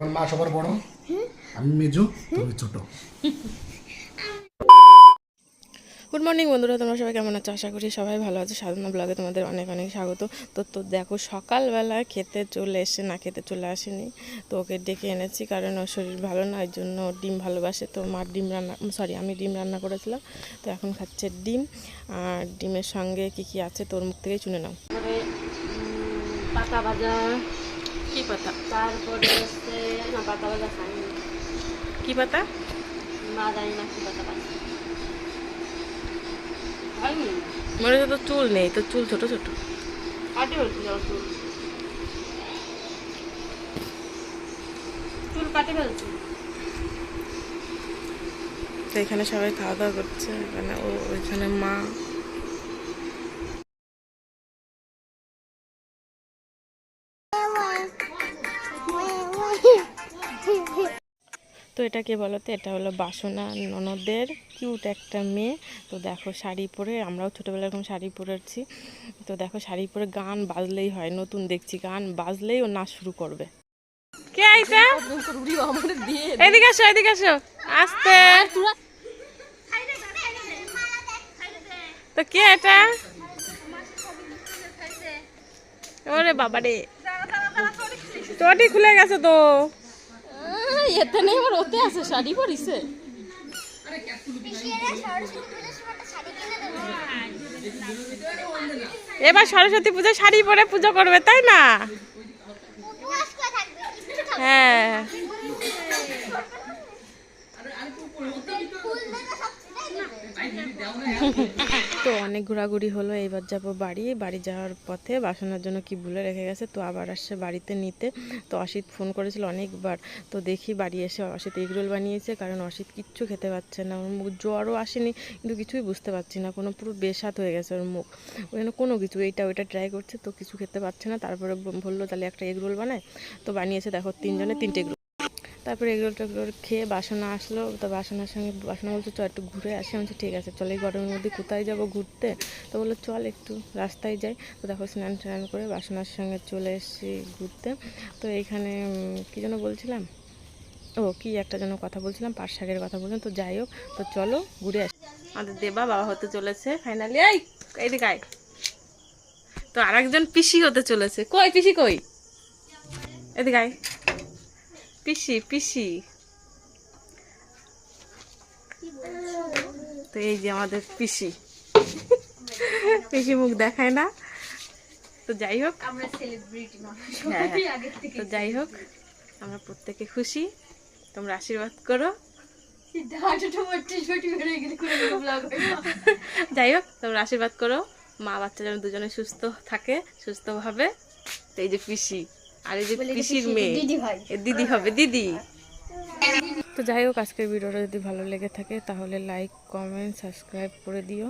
আমার মা সবার বড়? আমি মেজু তুমি ছোট। গুড মর্নিং বন্ধুরা তোমরা সবাই কেমন আছো? আশা করি সবাই ভালো আছে। সাধারণ ব্লগে তোমাদের অনেক অনেক স্বাগত। তো তো দেখো সকালবেলা খেতে চলে এসে না খেতে চলে আসেনি তো ওকে ডেকে এনেছি কারণ ওর শরীর ভালো না ওই জন্য ডিম ভালোবাসে। তো মার ডিম রান্না সরি আমি ডিম রান্না করেছিলাম তো এখন খাচ্ছে ডিম। আর ডিমের সঙ্গে কি কি আছে তোর মুখ থেকেই শুনে নাও। পাতা ভাজা কি পাতা? তারপরে হচ্ছে না পাতা ভাজা খাইনি কি পাতা? মা জানি না কি পাতা খাইনি মনে তো চুল নেই তো চুল ছোট ছোট। কাটে চুল। চুল কাটে ফেলছি। তো এখানে সবাই খাওয়া দাওয়া করছে এখানে ও ওইখানে মা তো এটা কে বলো তো এটা হলো বাসনা ননদের। কিউট একটা মেয়ে। তো দেখো শাড়ি পরে আমরাও ছোটোবেলায় এরকম শাড়ি পরেছি। তো দেখো শাড়ি পরে গান বাজলেই হয় নতুন দেখছি গান বাজলেই ও নাচ শুরু করবে। কে এদিকে আসো এদিকে আসো। আস্তে। তো কে এটা? ওরে বাবা রে খুলে গেছে তো। এতে নেই আমার ওতে আছে শাড়ি পরিছে। এবার সরস্বতী পুজো শাড়ি পরে পুজো করবে তাই না? হ্যাঁ। তো অনেক ঘোরাঘুরি হলো, এইবার যাব বাড়ি। বাড়ি যাওয়ার পথে বাসনার জন্য কি ভুলে রেখে গেছে, তো আবার আসছে বাড়িতে নিতে। তো অসিত ফোন করেছিল অনেকবার। তো দেখি বাড়ি এসে অসিত এগরোল বানিয়েছে, কারণ অসিত কিচ্ছু খেতে পারছে না। ওর মুখ জ্বরও আসেনি, কিন্তু কিছুই বুঝতে পারছি না। কোনো পুরো বেসাত হয়ে গেছে ওর মুখ। ওখানে কোনো কিছু, এইটা ওইটা ট্রাই করছে, তো কিছু খেতে পারছে না। তারপরে বলল, তাহলে একটা এগরোল বানায়? তো বানিয়েছে, দেখো, তিনজনে তিনটে এগরোল। তারপরে এগুলো টেগুলো খেয়ে বাসনা আসলো, তো বাসনার সঙ্গে বাসনা বলছে, চল একটু ঘুরে আসি। আমি ঠিক আছে, চল এই গরমের মধ্যে কোথায় যাব ঘুরতে? তো বলল, চল একটু রাস্তায় যাই। তো দেখো স্নান টান করে বাসনার সঙ্গে চলে এসেছি ঘুরতে। তো এইখানে কী যেন বলছিলাম? ও, কি একটা যেন কথা বলছিলাম, পাট শাকের কথা বলছিলাম। তো যাই হোক, তো চলো ঘুরে আসি। আমাদের দেবা বাবা হতে চলেছে ফাইনালি এই এইদিকে আয়। তো আরেকজন পিসি হতে চলেছে। কই পিসি কই? এদিকে আয়। পিসি পিসি তো এই যে আমাদের পিসি পিসি মুখ দেখায় না তো যাই হোক। আমরা সেলিব্রিটি মানুষ। হ্যাঁ, হ্যাঁ। তো যাই হোক আমরা প্রত্যেকে খুশি। তোমরা আশীর্বাদ করো। যাই হোক তোমরা আশীর্বাদ করো। মা বাচ্চা যেন দুজনে সুস্থ থাকে সুস্থভাবে। তো এই যে পিসি। আর এই যে পিসির মেয়ে। এ দিদি হবে দিদি। তো যাই হোক আজকের ভিডিওটা যদি ভালো লেগে থাকে তাহলে লাইক কমেন্ট সাবস্ক্রাইব করে দিও।